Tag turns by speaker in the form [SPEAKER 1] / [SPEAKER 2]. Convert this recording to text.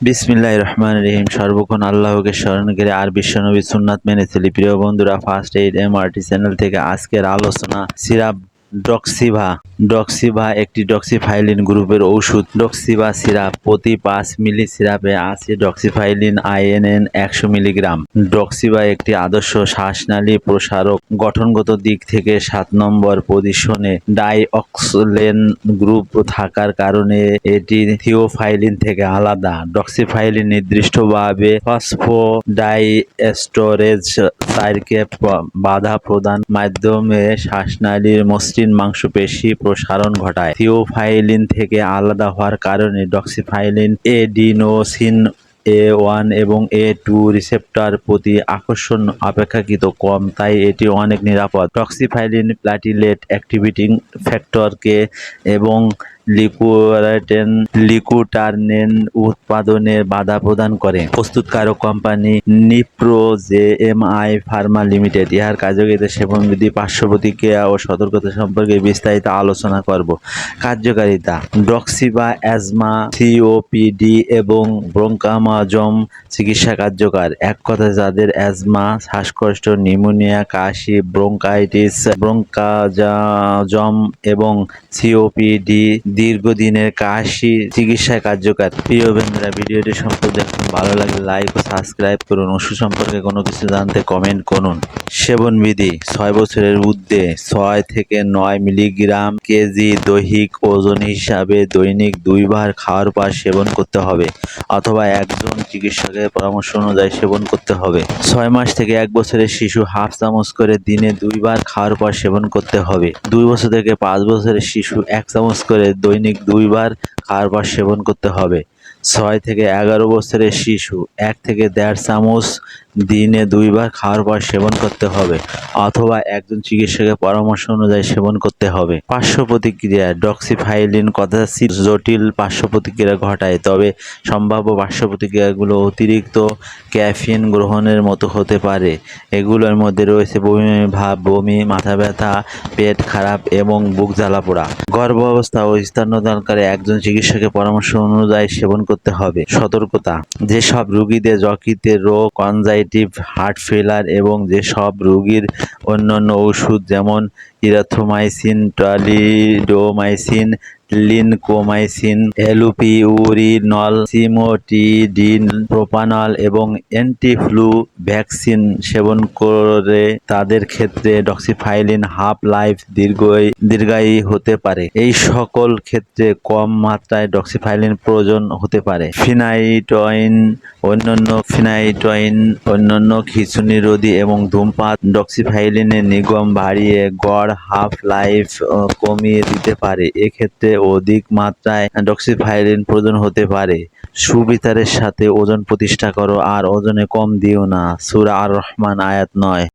[SPEAKER 1] বিসমিল্লাহ রহমান রহিম। সর্বক্ষণ আল্লাহকে স্মরণ করে আর বিশ্বনবী সুন্নাত মেনে চলি। প্রিয় বন্ধুরা ফার্স্ট এইড এমআরটি চ্যানেল থেকে আজকের আলোচনা, সিরাপ ডক্সিভা ডক্সিভা একটি ডক্সিফাইলিন গ্রুপের ওষুধ। ডক্সিভা সিরাপ, প্রতি পাঁচ মিলি সিরাপে আছে ডক্সিফাইলিন আইএনএন একশো মিলিগ্রাম। ডক্সিভা একটি আদর্শ শ্বাসনালী প্রসারক। গঠনগত দিক থেকে সাত নম্বর পজিশনে ডাইঅক্সলেন গ্রুপ থাকার কারণে এটি থিওফাইলিন থেকে আলাদা। ডক্সিফাইলিন নির্দিষ্টভাবে ফসফোডাইএস্টোরেজ সাইরকে বাধা প্রদান মাধ্যমে শ্বাসনালীর মসৃণ মাংসপেশি প্রসারণ ঘটায়। থিওফাইলিন থেকে আলাদা হওয়ার কারণে ডক্সিফাইলিন, এডিনোসিন, এ ওয়ান এবং এ টু রিসেপ্টার প্রতি আকর্ষণ অপেক্ষাকৃত কম, তাই এটি অনেক নিরাপদ। টক্সিফাইলিন প্লাটিলেট অ্যাক্টিভিটিং ফ্যাক্টরকে এবং লিকুয়ারেটেন লিকুটারনেন উৎপাদনে বাধা প্রদান করে। প্রস্তুতকারক company Nipro J M I pharma limited. ইহার কার্যকারিতা সেবন বিধি পার্শ্ব প্রতিক্রিয়া ও সতর্কতা সম্পর্কে বিস্তারিত আলোচনা করব। কার্যকারিতা ডক্সিবা অ্যাজমা, সিওপিডি এবং ব্রঙ্কামাজম চিকিৎসা কার্যকর। এক কথায় যাদের অ্যাজমা, শ্বাসকষ্ট, নিউমোনিয়া, কাশি, ব্রঙ্কাইটিস ব্রঙ্কাজম এবং সিওপিডি দীর্ঘদিনের কাশি চিকিৎসা কার্যকর। প্রিয় বন্ধুরা, ভিডিওটি সম্পর্কে ভালো লাগলে লাইক ও সাবস্ক্রাইব করুন। ওষুধ সম্পর্কে কোনো কিছু জানতে কমেন্ট করুন। সেবন বিধি ছয় বছরের ঊর্ধ্বে ছয় থেকে নয় মিলিগ্রাম কেজি দৈহিক ওজন হিসাবে দৈনিক দুইবার খাওয়ার পর সেবন করতে হবে অথবা একজন চিকিৎসকের পরামর্শ অনুযায়ী সেবন করতে হবে। ছয় মাস থেকে এক বছরের শিশু হাফ চামচ করে দিনে দুইবার খাওয়ার পর সেবন করতে হবে। দুই বছর থেকে পাঁচ বছরের শিশু এক চামচ করে দৈনিক দুইবার খাওয়ার সেবন করতে হবে। ছয় থেকে এগারো বছরের শিশু, এক থেকে দেড় চামচ দিনে দুইবার খাওয়ার পর সেবন করতে হবে, অথবা একজন চিকিৎসকের পরামর্শ অনুযায়ী সেবন করতে হবে। পার্শ্ব প্রতিক্রিয়া, ডক্সিফাইলিন কদাচিৎ জটিল পার্শ্ব প্রতিক্রিয়া ঘটায়, তবে সম্ভাব্য পার্শ্ব প্রতিক্রিয়াগুলো অতিরিক্ত ক্যাফিন গ্রহণের মতো হতে পারে। এগুলোর মধ্যে রয়েছে বমি ভাব বমি, মাথা ব্যথা, পেট খারাপ এবং বুক জ্বালা পোড়া। গর্ভাবস্থা ও স্তন্যদানকারী একজন চিকিৎসকের পরামর্শ অনুযায়ী সেবন করতে হবে। সতর্কতা, যেসব রোগীদের যকৃতে রোগ কনজাইটিভ হার্ট ফেলার এবং যেসব রোগীর অন্যান্য ওষুধ যেমন ইরাথোমাইসিন টলিডোমাইসিন লিনকোমাইসিন এলুপিউরিনল সিমোটিডিন, প্রোপানল এবং অ্যান্টিফ্লু ভ্যাকসিন সেবন করে তাদের ক্ষেত্রে ডক্সিফাইলিন হাফ লাইফ দীর্ঘই, দীর্ঘায়ী হতে পারে। এই সকল ক্ষেত্রে কম মাত্রায় ডক্সিফাইলিন প্রয়োজন হতে পারে। ফিনাইটয়েন, অন্যান্য ফিনাইটয়েন, অন্যান্য খিঁচুনি রোধী এবং ধূমপাত ডক্সিফাইলিনের নিগম বাড়িয়ে গড় হাফ লাইফ কমিয়ে দিতে পারে। এক্ষেত্রে অধিক মাত্রায় ডক্সিফাইলিন প্রয়োজন হতে পারে। সুবিচারের সাথে ওজন প্রতিষ্ঠা করো আর ওজনে কম দিও না। সুরা আর রহমান আয়াত নয়।